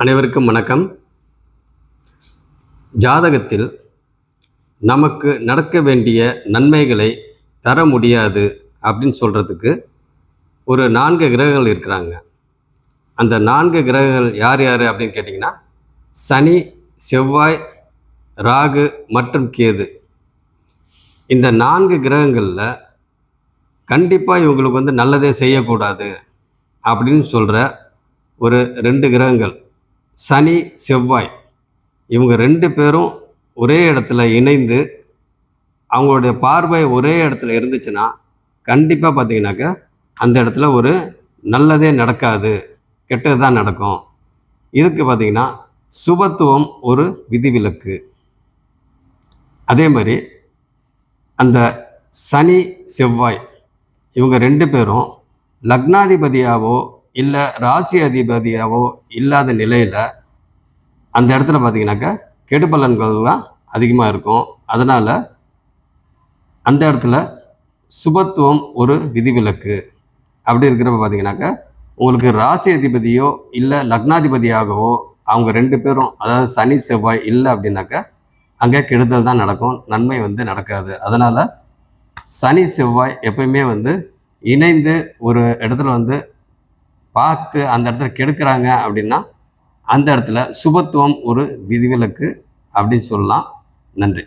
அனைவருக்கும் வணக்கம். ஜாதகத்தில் நமக்கு நடக்க வேண்டிய நன்மைகளை தர முடியாது அப்படின்னு சொல்கிறதுக்கு ஒரு நான்கு கிரகங்கள் இருக்கிறாங்க. அந்த நான்கு கிரகங்கள் யார் யார் அப்படின்னு கேட்டிங்கன்னா சனி செவ்வாய் ராகு மற்றும் கேது. இந்த நான்கு கிரகங்களில் கண்டிப்பாக இவங்களுக்கு வந்து நல்லதே செய்யக்கூடாது அப்படின்னு சொல்கிற ஒரு ரெண்டு கிரகங்கள். சனி செவ்வாய் இவங்க ரெண்டு பேரும் ஒரே இடத்துல இணைந்து அவங்களுடைய பார்வை ஒரே இடத்துல இருந்துச்சுன்னா கண்டிப்பாக பார்த்தீங்கன்னாக்கா அந்த இடத்துல ஒரு நல்லதே நடக்காது கெட்டது தான் நடக்கும். இதுக்கு பார்த்தீங்கன்னா சுபத்துவம் ஒரு விதிவிலக்கு. அதே மாதிரி அந்த சனி செவ்வாய் இவங்க ரெண்டு பேரும் லக்னாதிபதியாவோ இல்லை ராசி அதிபதியாவோ இல்லாத நிலையில் அந்த இடத்துல பார்த்தீங்கன்னாக்கா கெடுபலன்கள்லாம் அதிகமாக இருக்கும். அதனால் அந்த இடத்துல சுபத்துவம் ஒரு விதிவிலக்கு. அப்படி இருக்கிறப்ப பார்த்தீங்கன்னாக்கா உங்களுக்கு ராசி அதிபதியோ இல்லை லக்னாதிபதியாகவோ அவங்க ரெண்டு பேரும் அதாவது சனி செவ்வாய் இல்லை அப்படின்னாக்கா அங்கே கெடுதல் தான் நடக்கும். நன்மை வந்து நடக்காது. அதனால் சனி செவ்வாய் எப்பயுமே வந்து இணைந்து ஒரு இடத்துல வந்து பார்த்து அந்த இடத்துல கெடுக்கிறாங்க அப்படின்னா அந்த இடத்துல சுபத்துவம் ஒரு விதிவிலக்கு அப்படின்னு சொல்லலாம். நன்றி.